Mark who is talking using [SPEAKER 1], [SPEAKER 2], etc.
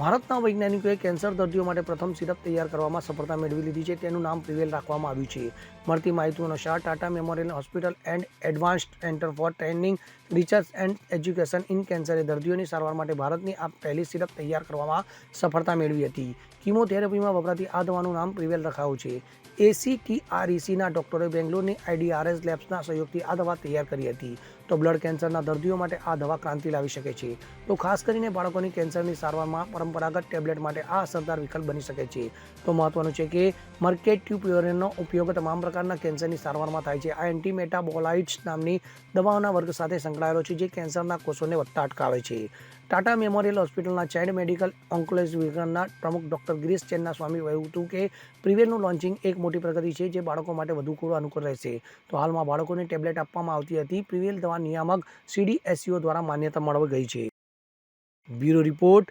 [SPEAKER 1] ભારતના વૈજ્ઞાનિકોએ કેન્સર દર્દીઓ માટે પ્રથમ સિરપ તૈયાર કરવામાં સફળતા મેળવી લીધી છે. તેનું નામ પ્રિવેલ રાખવામાં આવ્યું છે. મળતી માહિતી અનુસાર Tata memorial hospital and advanced centre for training, research and education in કેન્સરે દર્દીઓની સારવાર માટે ભારતની આ પહેલી સિરપ તૈયાર કરવામાં સફળતા મેળવી હતી. કિમોથેરાપીમાં વપરાતી આ દવાનું નામ પ્રિવેલ રખાયું છે. એસીટીઆરઈસીના ડોક્ટરોએ બેંગ્લોરની આઈડીઆરએસ લેબ્સના સહયોગથી આ દવા તૈયાર કરી હતી. તો બ્લડ કેન્સરના દર્દીઓ માટે આ દવા ક્રાંતિ લાવી શકે છે. તો ખાસ કરીને બાળકોની કેન્સરની સારવારમાં પરંપરાગત ટેબ્લેટ માટે આ અસરદાર વિકલ્પ બની શકે છે. તો મહત્વનું છે કે મર્કેટ્યુપ્યોરિનનો ઉપયોગ તમામ પ્રકારના કેન્સરની સારવારમાં થાય છે. આ એન્ટીમેટાબોલાઇટ્સ નામની દવાઓના વર્ગ સાથે સંકળાયેલો છે, જે કેન્સરના કોષોને વધતા અટકાવે છે. ટાટા મેમોરિયલ હોસ્પિટલના ચાઇલ્ડ મેડિકલ ઓન્કોલોજી વિભાગના પ્રમુખ ડોક્ટર ગિરીશ ચેન્ના સ્વામી કહ્યું હતું કે પ્રિવેરનું લોન્ચિંગ એક મોટી પ્રગતિ છે, જે બાળકો માટે વધુ ખૂબ અનુકૂળ રહેશે. તો હાલમાં બાળકોને ટેબ્લેટ આપવામાં આવતી હતી. પ્રિવેલ દવા નિયામક સીડીએસસીઓ દ્વારા માન્યતા મળવા ગઈ છે. Bureau report